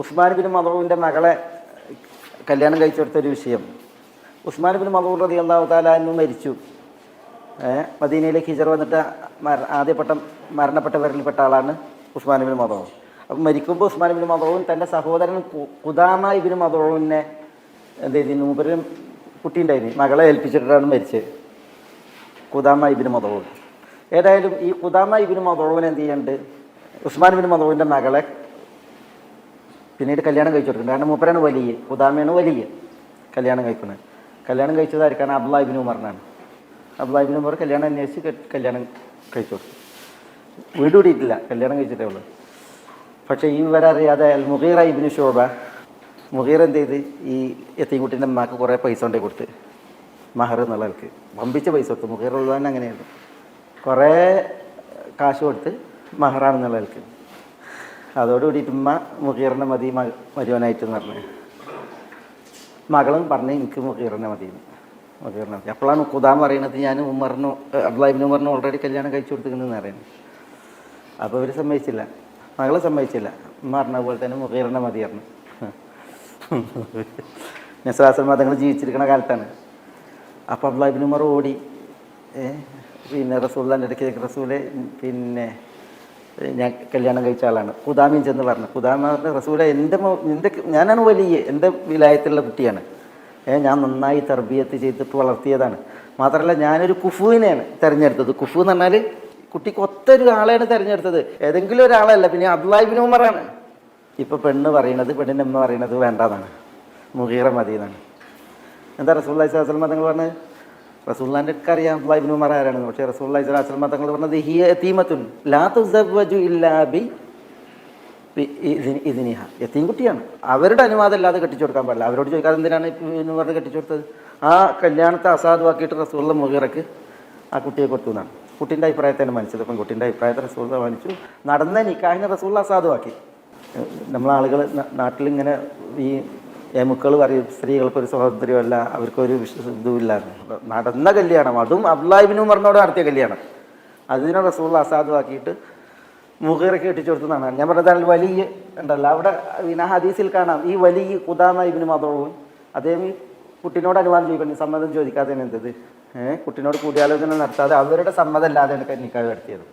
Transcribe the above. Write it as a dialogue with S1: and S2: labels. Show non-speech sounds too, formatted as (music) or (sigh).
S1: Usman bin മദൂറിന്റെ മകളെ കല്യാണം കഴിച്ചെടുത്തൊരു വിഷയം. ഉസ്മാൻ ബിൻ മദൂർ റതി അള്ളാഹു താലാന്നു മരിച്ചു. മദീനയിലെ മദീനയിലേക്ക് ഹിജർ വന്നിട്ട് മര ആദ്യപ്പെട്ട മരണപ്പെട്ടവരിൽപ്പെട്ട ആളാണ് ഉസ്മാൻ ബിൻ മദൂർ അപ്പം മരിക്കുമ്പോൾ ഉസ്മാൻ ബിൻ മദൂൻ തന്റെ സഹോദരൻ കുദാമ ഇബിൻ മദൂറിനെ എന്ത് ചെയ്തിരുന്നു മൂപ്പരും കുട്ടി ഉണ്ടായിരുന്നു മകളെ ഏൽപ്പിച്ചിട്ടാണ് മരിച്ചത്. കുദാമ ഇബിൻ മദൂൻ ഏതായാലും ഈ കുദാമ ഇബിൻ മദൂൻ എന്ത് ഉസ്മാൻ ബിൻ മദോവിന്റെ മകളെ പിന്നീട് കല്യാണം കഴിച്ചു കൊടുക്കുന്നത് കാരണം മൂപ്പരാണ് വലിയ ഉദാമയാണ് വലിയ കല്യാണം കഴിക്കുന്നത്. കല്യാണം കഴിച്ചതായിരിക്കാണ് ആർക്കാണ്? ഇബിൻ ഉമറിനാണ്. അബ്ദുള്ള ഇബിൻ ഉമർ കല്യാണം അന്വേഷിച്ച് കല്യാണം കഴിച്ചു കൊടുത്തു. വീട് കൂടിയിട്ടില്ല കല്യാണം കഴിച്ചിട്ടേ ഉള്ളൂ. പക്ഷേ ഈ വിവരറിയാതെ അൽ മുഗീറ ഇബിന് ഷോബ മുഹീർ എന്ത് ചെയ്ത്? ഈ എത്തിൻകുട്ടീന്റെ അമ്മയ്ക്ക് കുറേ പൈസ കൊണ്ടേ കൊടുത്ത്. മഹർ എന്നുള്ള ആൾക്ക്. വമ്പിച്ച പൈസ കൊടുത്തു. മുഹീർ ഉള്ളതന്നെ അങ്ങനെയായിരുന്നു. കുറേ കാശ് കൊടുത്ത് മഹറാണെന്നുള്ള ആൾക്ക്. അതോടുകൂടി ഉമ്മ മുഖീറിനെ മതി മ- മരുവനായിട്ട് എന്ന് പറഞ്ഞു. മകളും പറഞ്ഞ് എനിക്ക് മുഖീറിനെ മതി. മുഖീറിനെ മതി. അപ്പോഴാണ് കുതാൻ പറയുന്നത് ഞാൻ ഉമ്മറിന് അബ്ദുല്ലാഹിബിൻ ഉമ്മറിന് ഓൾറെഡി കല്യാണം കഴിച്ചു കൊടുത്തിരിക്കുന്നതെന്ന് പറയുന്നത്. അപ്പോൾ ഇവർ സമ്മതിച്ചില്ല. മകളെ സമ്മതിച്ചില്ല. ഉമ്മ പറഞ്ഞ പോലെ തന്നെ മുഖീറിനെ മതി പറഞ്ഞു. (laughs) നസറാസൽ മതങ്ങൾ ജീവിച്ചിരിക്കുന്ന കാലത്താണ്. അപ്പോൾ അബ്ദുല്ലാഹിബിൻ ഉമർ ഓടി. പിന്നെ റസൂല്ലാന്റെ ഇടയ്ക്ക് റസൂലെ പിന്നെ ഞാൻ കല്യാണം കഴിച്ച ആളാണ്. കുദാമീൻ ചെന്ന് പറഞ്ഞു. കുദാമ പറഞ്ഞ റസൂല എന്റെ എന്റെ ഞാനാണ് വലിയ എന്റെ വിലായത്തിലുള്ള കുട്ടിയാണ്. ഞാൻ നന്നായി തർബീയത്ത് ചെയ്തിട്ട് വളർത്തിയതാണ്. മാത്രമല്ല ഞാനൊരു കുഫുവിനെയാണ് തിരഞ്ഞെടുത്തത്. കുഫു എന്ന് പറഞ്ഞാൽ കുട്ടിക്ക് ഒത്തൊരു ആളെയാണ് തിരഞ്ഞെടുത്തത്. ഏതെങ്കിലും ഒരാളല്ല. പിന്നെ അബ്ദുലാഹിബിൻ ഉമറാണ്. ഇപ്പോൾ പെണ്ണ് പറയണത് പെണ്ണിന്റെ അമ്മ പറയണത് വേണ്ടതാണ് മുഗീറ മതി എന്നാണ് എന്താ റസൂല്ലാ സ്വലമ തങ്ങൾ പറഞ്ഞത്? റസൂല്ലാന്റെ ഒക്കെ അറിയാം ഇബ്നു ഉമർ ആരാണെന്ന്. പക്ഷേ റസൂല്ലാ സ്വലമ തങ്ങൾ പറഞ്ഞത് ഹിയ എത്തീമത്തുൻ ലാ തുസവ്വജു ഇല്ലാ ബി ബി- ഇതിന് ഇതിനിഹ എത്തീം കുട്ടിയാണ്. അവരുടെ അനുവാദം ഇല്ലാതെ കെട്ടിച്ചു കൊടുക്കാൻ പാടില്ല. അവരോട് ചോദിക്കാതെ എന്തിനാണ് എന്ന് പറഞ്ഞ് കെട്ടിച്ചു കൊടുത്തത്? ആ കല്യാണത്തെ അസാധുവാക്കിയിട്ട് റസൂള്ള മുഖിറക്ക് ആ കുട്ടിയെ കൊടുത്തു എന്നാണ്. കുട്ടീന്റെ അഭിപ്രായത്താണ് മനസ്സിൽ കുട്ടീന്റെ അഭിപ്രായത്തെ റസൂള്ള മാനിച്ചു. നടന്ന നിക്കാഹിനെ റസൂള്ള അസാധുവാക്കി. നമ്മളാളുകൾ നാട്ടിലിങ്ങനെ ഈ എമുക്കൾ പറയും സ്ത്രീകൾക്ക് ഒരു സ്വാതന്ത്ര്യമല്ല അവർക്കൊരു ഇതുമില്ലായിരുന്നു നടന്ന കല്യാണം അതും അബ്ദുല്ലാഹിബിനും പറഞ്ഞോട് നടത്തിയ കല്യാണം. അതിനെ റസൂൾ അസാധുവാക്കിയിട്ട് മുഖേറൊക്കെ ഇട്ടിച്ചു കൊടുത്തതാണ് ഞാൻ പറഞ്ഞതാണ് വലിയ ഉണ്ടല്ലോ അവിടെ പിന്നെ ഹദീസിൽ കാണാം ഈ വലിയ കുദാമ ഇബിന് മതവും അദ്ദേഹം ഈ കുട്ടിനോട് അനുവാദം ചോദിക്കണം സമ്മതം ചോദിക്കാതെ എന്തത് കുട്ടിനോട് കൂടിയാലോചന നടത്താതെ അവരുടെ സമ്മതം എനിക്ക് നിക്കാവ് നടത്തിയത്